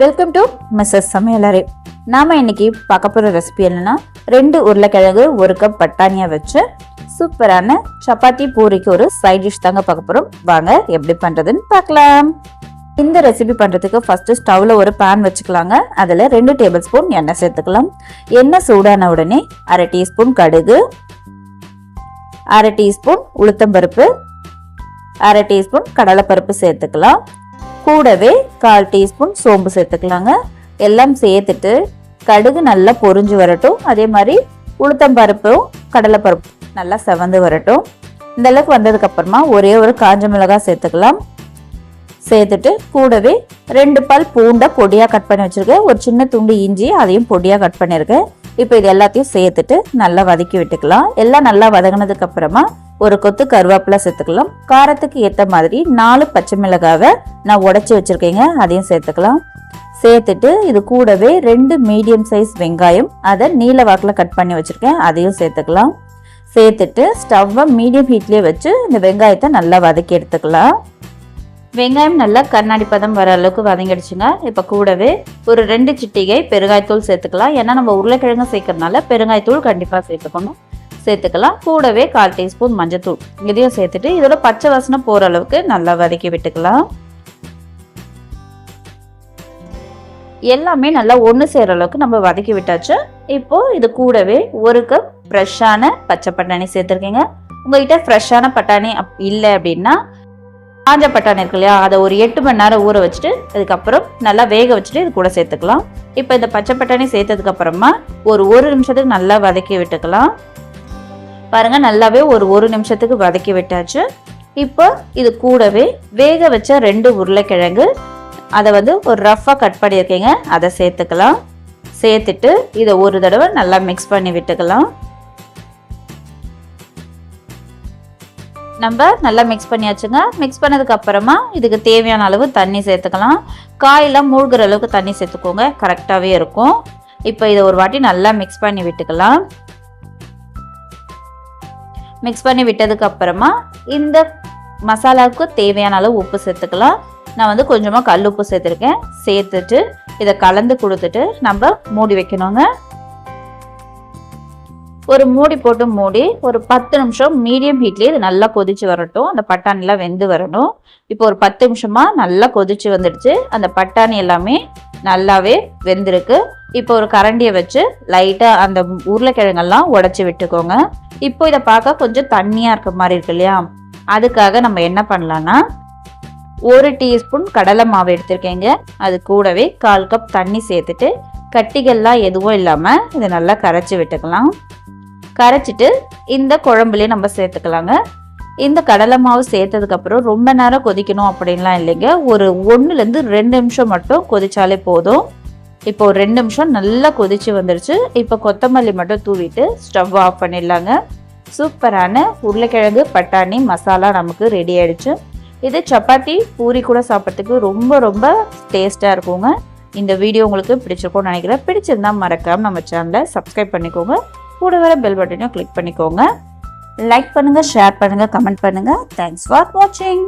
Welcome to Mrs சமையலறை. நாம இன்னைக்கு பார்க்க போகிற ரெசிபி என்னன்னா ரெண்டு உருளைக்கிழங்கு ஒரு கப் பட்டாணியை வச்சு சூப்பரான சப்பாத்தி பூரிக்கு ஒரு சைட் டிஷ் தாங்க பார்க்க போகிறோம் வாங்க எப்படி பண்ணுறதுன்னு பார்க்கலாம். இந்த ரெசிபி பண்ணுறதுக்கு ஃபஸ்ட்டு ஸ்டவ்வில் ஒரு பேன் வச்சுக்கலாங்க. அதில் ரெண்டு டேபிள் ஸ்பூன் எண்ணெய் சேர்த்துக்கலாம். எண்ணெய் சூடான உடனே அரை டீஸ்பூன் கடுகு அரை டீஸ்பூன் உளுத்தம்பருப்பு அரை டீஸ்பூன் கடலைப்பருப்பு சேர்த்துக்கலாம். கூடவே கால் டீஸ்பூன் சோம்பு சேர்த்துக்கலாங்க. எல்லாம் சேர்த்துட்டு கடுகு நல்லா பொறிஞ்சு வரட்டும். அதே மாதிரி உளுத்தம்பருப்பும் கடலைப்பருப்பு நல்லா செவந்து வரட்டும். இந்த அளவுக்கு வந்ததுக்கு அப்புறமா ஒரே ஒரு காஞ்ச மிளகாய் சேர்த்துக்கலாம். சேர்த்துட்டு கூடவே ரெண்டு பால் பூண்டை பொடியாக கட் பண்ணி வச்சுருக்கேன். ஒரு சின்ன துண்டு இஞ்சி அதையும் பொடியாக கட் பண்ணியிருக்கேன். இப்போ இது எல்லாத்தையும் சேர்த்துட்டு நல்லா வதக்கி விட்டுக்கலாம். எல்லாம் நல்லா வதங்கினதுக்கு அப்புறமா ஒரு கொத்து கருவேப்பிலை சேர்த்துக்கலாம். காரத்துக்கு ஏற்ற மாதிரி நாலு பச்சை மிளகாவை நான் உடச்சி வச்சுருக்கேங்க. அதையும் சேர்த்துக்கலாம். சேர்த்துட்டு இது கூடவே ரெண்டு மீடியம் சைஸ் வெங்காயம் அதை நீல வாக்கில் கட் பண்ணி வச்சுருக்கேன். அதையும் சேர்த்துக்கலாம். சேர்த்துட்டு ஸ்டவ்வை மீடியம் ஹீட்லேயே வச்சு இந்த வெங்காயத்தை நல்லா வதக்கி எடுத்துக்கலாம். வெங்காயம் நல்லா கண்ணாடி பதம் வர அளவுக்கு வதங்கிடுச்சுங்க. இப்போ கூடவே ஒரு ரெண்டு சிட்டிகை பெருங்காயத்தூள் சேர்த்துக்கலாம். ஏன்னா நம்ம உருளைக்கிழங்கு சேர்க்கறதுனால பெருங்காயத்தூள் கண்டிப்பாக சேர்த்துக்கணும். சேர்த்துக்கலாம். கூடவே கால் டீஸ்பூன் மஞ்சத்தூள். இதையும் சேர்த்துட்டு இதோட பச்சை வாசனை போகிற அளவுக்கு நல்லா வதக்கி விட்டுக்கலாம். எல்லாமே நல்லா ஒன்று சேர்கிற அளவுக்கு நம்ம வதக்கி விட்டாச்சு. இப்போ இது கூடவே ஒரு கப் ஃப்ரெஷ்ஷான பச்சை பட்டாணி சேர்த்துருக்கீங்க. உங்ககிட்ட ஃப்ரெஷ்ஷான பட்டாணி அப் இல்லை அப்படின்னா காஞ்ச பட்டாணி இருக்கு இல்லையா அதை ஒரு எட்டு மணி நேரம் ஊற வச்சுட்டு அதுக்கப்புறம் நல்லா வேக வச்சுட்டு இது கூட சேர்த்துக்கலாம். இப்போ இந்த பச்சை பட்டாணி சேர்த்ததுக்கப்புறமா ஒரு ஒரு நிமிஷத்துக்கு நல்லா வதக்கி விட்டுக்கலாம். பாருங்கள் நல்லாவே ஒரு ஒரு நிமிஷத்துக்கு வதக்கி விட்டாச்சு. இப்போ இது கூடவே வேக வச்ச ரெண்டு உருளைக்கிழங்கு அதை வந்து ஒரு ரஃப்பாக கட் பண்ணியிருக்கீங்க. அதை சேர்த்துக்கலாம். சேர்த்துட்டு இதை ஒரு தடவை நல்லா மிக்ஸ் பண்ணி விட்டுக்கலாம். நம்ம நல்லா மிக்ஸ் பண்ணியாச்சுங்க. மிக்ஸ் பண்ணதுக்கு அப்புறமா இதுக்கு தேவையான அளவு தண்ணி சேர்த்துக்கலாம். காயெல்லாம் மூழ்கிற அளவுக்கு தண்ணி சேர்த்துக்கோங்க. கரெக்டாகவே இருக்கும். இப்போ இதை ஒரு வாட்டி நல்லா மிக்ஸ் பண்ணி விட்டுக்கலாம். மிக்ஸ் பண்ணி விட்டதுக்கு அப்புறமா இந்த மசாலாவுக்கு தேவையான அளவு உப்பு சேர்த்துக்கலாம். நான் வந்து கொஞ்சமாக கல் உப்பு சேர்த்துருக்கேன். சேர்த்துட்டு இதை கலந்து கொடுத்துட்டு நம்ம மூடி வைக்கணுங்க. ஒரு மூடி போட்டு மூடி ஒரு பத்து நிமிஷம் மீடியம் ஹீட்லேயே இது நல்லா கொதிச்சு வரட்டும். அந்த பட்டாணிலாம் வெந்து வரணும். இப்போ ஒரு பத்து நிமிஷமாக நல்லா கொதிச்சு வந்துடுச்சு. அந்த பட்டாணி எல்லாமே நல்லாவே வெந்திருக்கு. இப்போ ஒரு கரண்டியை வச்சு லைட்டாக அந்த உருளைக்கிழங்கெல்லாம் உடச்சி விட்டுக்கோங்க. இப்போ இதை பார்க்க கொஞ்சம் தண்ணியாக இருக்க மாதிரி இருக்கு இல்லையா? அதுக்காக நம்ம என்ன பண்ணலான்னா ஒரு டீஸ்பூன் கடலை மாவு எடுத்திருக்கேங்க. அது கூடவே கால் கப் தண்ணி சேர்த்துட்டு கட்டிகள்லாம் எதுவும் இல்லாமல் இதை நல்லா கரைச்சி விட்டுக்கலாம். கரைச்சிட்டு இந்த குழம்புலேயே நம்ம சேர்த்துக்கலாங்க. இந்த கடலை மாவு சேர்த்ததுக்கப்புறம் ரொம்ப நேரம் கொதிக்கணும் அப்படின்லாம் இல்லைங்க. ஒரு ஒன்றுலேருந்து ரெண்டு நிமிஷம் மட்டும் கொதிச்சாலே போதும். இப்போ ஒரு ரெண்டு நிமிஷம் நல்லா கொதிச்சு வந்துருச்சு. இப்போ கொத்தமல்லி மட்டும் தூவிட்டு ஸ்டவ் ஆஃப் பண்ணிடலாங்க. சூப்பரான உருளைக்கிழங்கு பட்டாணி மசாலா நமக்கு ரெடி ஆயிடுச்சு. இது சப்பாத்தி பூரி கூட சாப்பிட்றதுக்கு ரொம்ப ரொம்ப டேஸ்ட்டாக இருக்குங்க. இந்த வீடியோ உங்களுக்கு பிடிச்சிருக்கும்னு நினைக்கிறேன். பிடிச்சிருந்தா மறக்காமல் நம்ம சேனலை சப்ஸ்கிரைப் பண்ணிக்கோங்க. கூட வர பெல் பட்டனையும் கிளிக் பண்ணிக்கோங்க. லைக் பண்ணுங்கள் ஷேர் பண்ணுங்கள் கமெண்ட் பண்ணுங்கள் தேங்க்ஸ் ஃபார் வாட்சிங்